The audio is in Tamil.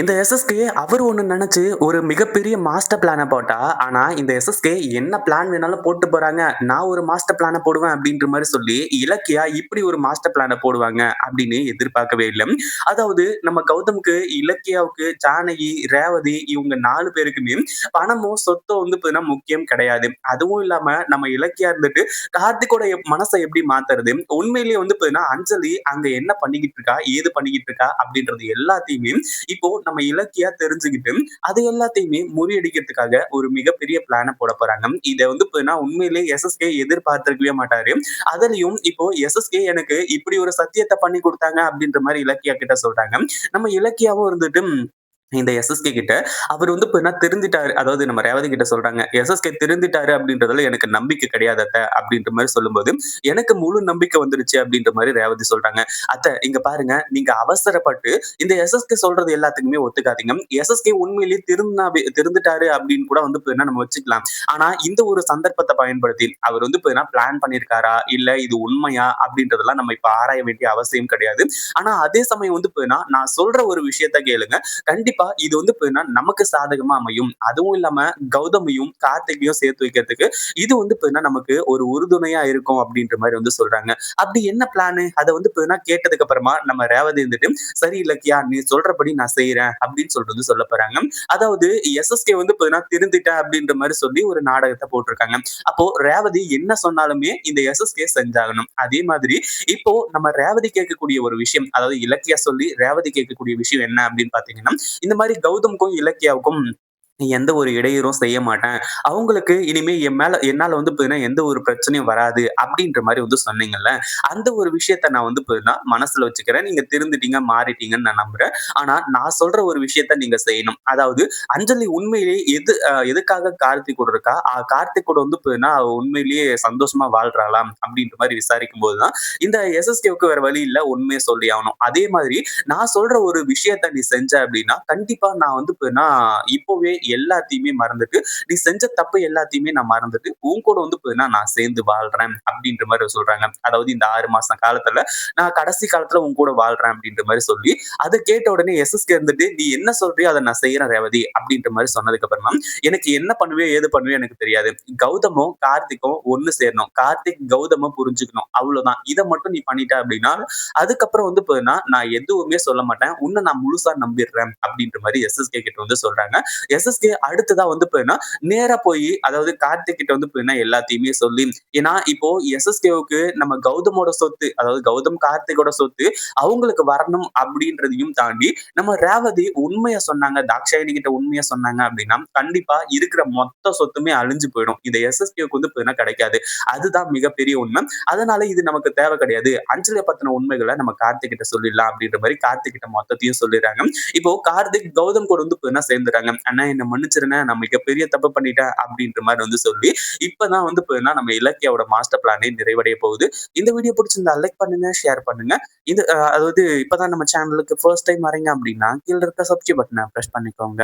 இந்த எஸ்எஸ்கே அவர் ஒன்று நினச்சி ஒரு மிகப்பெரிய மாஸ்டர் பிளானை போட்டா, ஆனால் இந்த எஸ்எஸ்கே என்ன பிளான் வேணாலும் போட்டு போகிறாங்க நான் ஒரு மாஸ்டர் பிளானை போடுவேன் அப்படின்ற மாதிரி சொல்லி, இலக்கியா இப்படி ஒரு மாஸ்டர் பிளானை போடுவாங்க அப்படின்னு எதிர்பார்க்கவே இல்லை அதாவது நம்ம கௌதமுக்கு இலக்கியாவுக்கு, ஜானகி, ரேவதி இவங்க நாலு பேருக்குமே பணமோ சொத்தோ வந்து பார்த்தீங்கன்னா முக்கியம் கிடையாது. அதுவும் இல்லாமல் நம்ம இலக்கியா இருந்துட்டு கார்த்திகோட மனசை எப்படி மாத்துறது? உண்மையிலேயே வந்து பார்த்தீங்கன்னா அஞ்சலி அங்கே என்ன பண்ணிக்கிட்டு இருக்கா? ஏது பண்ணிக்கிட்டு இருக்கா? அப்படின்றது எல்லாத்தையுமே இப்போ நம்ம இலக்கியா தெரிஞ்சுக்கிட்டு, அது எல்லாத்தையுமே முறியடிக்கிறதுக்காக ஒரு மிகப்பெரிய பிளான போட போறாங்க. இதை வந்து நான் உண்மையிலேயே எஸ்எஸ்கே எதிர்பார்த்திருக்கவே மாட்டாரு. அதுலயும் இப்போ எஸ்எஸ்கே எனக்கு இப்படி ஒரு சத்தியத்தை பண்ணி கொடுத்தாங்க அப்படின்ற மாதிரி இலக்கியா கிட்ட சொல்றாங்க. நம்ம இலக்கியாவும் இருந்துட்டு இந்த எஸ்எஸ்கே கிட்ட அவர் வந்து இப்போ என்ன திருந்திட்டாரு. அதாவது நம்ம ரேவதி கிட்ட சொல்றாங்க. எஸ்எஸ்கே திருந்திட்டாரு அப்படின்றதுல எனக்கு நம்பிக்கை கிடையாது அத்தை அப்படின்ற மாதிரி சொல்லும்போது, எனக்கு முழு நம்பிக்கை வந்துருச்சு அப்படின்ற மாதிரி ரேவதி சொல்றாங்க. அத்த இங்க பாருங்க, நீங்க அவசரப்பட்டு இந்த எஸ்எஸ்கே சொல்றது எல்லாத்துக்குமே ஒத்துக்காதீங்க. எஸ்எஸ்கே உண்மையிலேயே திருந்தா திருந்துட்டாரு அப்படின்னு கூட வந்து இப்போ என்ன நம்ம வச்சுக்கலாம். ஆனா இந்த ஒரு சந்தர்ப்பத்தை பயன்படுத்தி அவர் வந்து இப்போ என்ன பிளான் பண்ணியிருக்காரா? இல்ல இது உண்மையா? அப்படின்றதெல்லாம் நம்ம இப்ப ஆராய வேண்டிய அவசியம் கிடையாது. ஆனா அதே சமயம் வந்து இப்போ நான் சொல்ற ஒரு விஷயத்த கேளுங்க. கண்டிப்பா கண்டிப்பா இது வந்து நமக்கு சாதகமா அமையும். அதுவும் இல்லாம கௌதமையும், கார்த்திகையும் சேர்த்து வைக்கிறதுக்கு இது வந்து நமக்கு ஒரு உறுதுணையா இருக்கும் அப்படின்ற மாதிரி வந்து சொல்றாங்க. அப்படி என்ன பிளானு? அத வந்து கேட்டதுக்கு அப்புறமா நம்ம ரேவதி இருந்துட்டு, "சரி இலக்கியா நீ சொல்றபடி நான் செய்யறேன் அப்படின்னு சொல்லிட்டு வந்து சொல்ல போறாங்க. அதாவது எஸ்எஸ்கே வந்து பார்த்தீங்கன்னா திருந்திட்டேன் அப்படின்ற மாதிரி சொல்லி ஒரு நாடகத்தை போட்டிருக்காங்க. அப்போ ரேவதி என்ன சொன்னாலுமே இந்த எஸ்எஸ்கே செஞ்சாகணும். அதே மாதிரி இப்போ நம்ம ரேவதி கேட்கக்கூடிய ஒரு விஷயம், அதாவது இலக்கியா சொல்லி ரேவதி கேட்கக்கூடிய விஷயம் என்ன அப்படின்னு பார்த்தீங்கன்னா, இந்த மாதிரி கௌதமுக்கும் இலக்கியாவுக்கும் எந்த ஒரு இடையூறும் செய்ய மாட்டேன். அவங்களுக்கு இனிமே என் மேல என்னால வந்து பார்த்தீங்கன்னா, எந்த ஒரு பிரச்சனையும் வராது அப்படின்ற மாதிரி வந்து சொன்னீங்கல்ல. அந்த ஒரு விஷயத்த நான் வந்து பார்த்தீங்கன்னா, மனசுல வச்சுக்கிறேன். நீங்க திருந்துட்டீங்க, மாறிட்டீங்கன்னு நான் நம்புறேன். ஆனா நான் சொல்ற ஒரு விஷயத்த நீங்க செய்யணும். அதாவது அஞ்சலி உண்மையிலேயே எது எதுக்காக கார்த்திக் கூட இருக்கா? கார்த்திக் கூட வந்து பார்த்தீங்கன்னா, அவ உண்மையிலேயே சந்தோஷமா வாழ்றாளா? அப்படின்ற மாதிரி விசாரிக்கும் தான், இந்த எஸ்எஸ்கேவுக்கு வேற வழி இல்ல. உண்மையை சொல்லி ஆகணும். அதே மாதிரி நான் சொல்ற ஒரு விஷயத்த நீ செஞ்ச அப்படின்னா, கண்டிப்பா நான் வந்து பார்த்தீங்கன்னா, இப்போவே எல்லாத்தையுமே மறந்துட்டு, நீ செஞ்ச தப்பு எல்லாத்தையுமே நான் மறந்துட்டு, உன் கூட வந்து பார்த்தீங்கன்னா நான் சேர்ந்து வாழ்றேன் அப்படின்ற மாதிரி சொல்றாங்க. அதாவது இந்த ஆறு மாசம் காலத்துல நான் கடைசி காலத்துல உன் கூட வாழ்றேன் அப்படின்ற மாதிரி சொல்லி, அதை கேட்ட உடனே எஸ்எஸ்கே இருந்துட்டு, "நீ என்ன சொல்றியோ அதை நான் செய்யறேன் ரேவதி" அப்படின்ற மாதிரி சொன்னதுக்கு அப்புறமா, எனக்கு என்ன பண்ணுவே ஏது பண்ணுவே எனக்கு தெரியாது. கௌதமும், கார்த்திக்கும் ஒண்ணு சேரணும். கார்த்திக் கௌதம புரிஞ்சுக்கணும். அவ்வளவுதான். இதை மட்டும் நீ பண்ணிட்ட அப்படின்னா, அதுக்கப்புறம் வந்து பார்த்தீங்கன்னா, நான் எதுவுமே சொல்ல மாட்டேன். உன்னை நான் முழுசா நம்பிடுறேன் அப்படின்ற மாதிரி எஸ்எஸ்கே கிட்ட வந்து சொல்றாங்க. எஸ்எஸ்கே அடுத்ததா வந்து போயின்னா நேரா போய் அதாவது கார்த்திக் கிட்ட வந்து பார்த்தீங்கன்னா எல்லாத்தையுமே சொல்லி ஏன்னா இப்போ எஸ்எஸ்கேவுக்கு நம்ம கௌதமோட சொத்து, அதாவது கௌதம் கார்த்திகோட சொத்து அவங்களுக்கு வரணும் அப்படின்றதையும் தாண்டி, நம்ம ரேவதி உண்மையை சொன்னாங்க, தாக்ஷாயணி கிட்ட உண்மையா சொன்னாங்க அப்படின்னா, கண்டிப்பா இருக்கிற மொத்த சொத்துமே அழிஞ்சு போயிடும். இந்த எஸ்எஸ்கேவுக்கு வந்து போயினா கிடைக்காது. அதுதான் மிகப்பெரிய உண்மை. அதனால இது நமக்கு தேவை கிடையாது. அஞ்சலிய பத்தின உண்மைகளை நம்ம கார்த்திக் கிட்ட சொல்லிடலாம் அப்படின்ற மாதிரி கார்த்திக் கிட்ட மொத்தத்தையும் சொல்லிடுறாங்க. இப்போ கார்த்திக் கௌதம் கூட வந்து போயினா சேர்ந்துறாங்க அண்ணா என்ன மன்னிச்சிருண்ணே நான் மிகப்பெரிய தப்பு பண்ணிட்டேன் அப்படின்ற மாதிரி வந்து சொல்லி, இப்பதான் வந்து பார்த்தீங்கன்னா நம்ம இலக்கியாவோட மாஸ்டர் பிளானே நிறைவடைய போகுது. இந்த வீடியோ பிடிச்சிருந்தா லைக் பண்ணுங்க, ஷேர் பண்ணுங்க. இது அதாவது இப்பதான் நம்ம சேனலுக்கு ஃபர்ஸ்ட் டைம் வரீங்க அப்படின்னா, கீழ இருக்க சப்ஸ்கிரைப் பட்டனை ப்ரெஸ் பண்ணிக்கோங்க.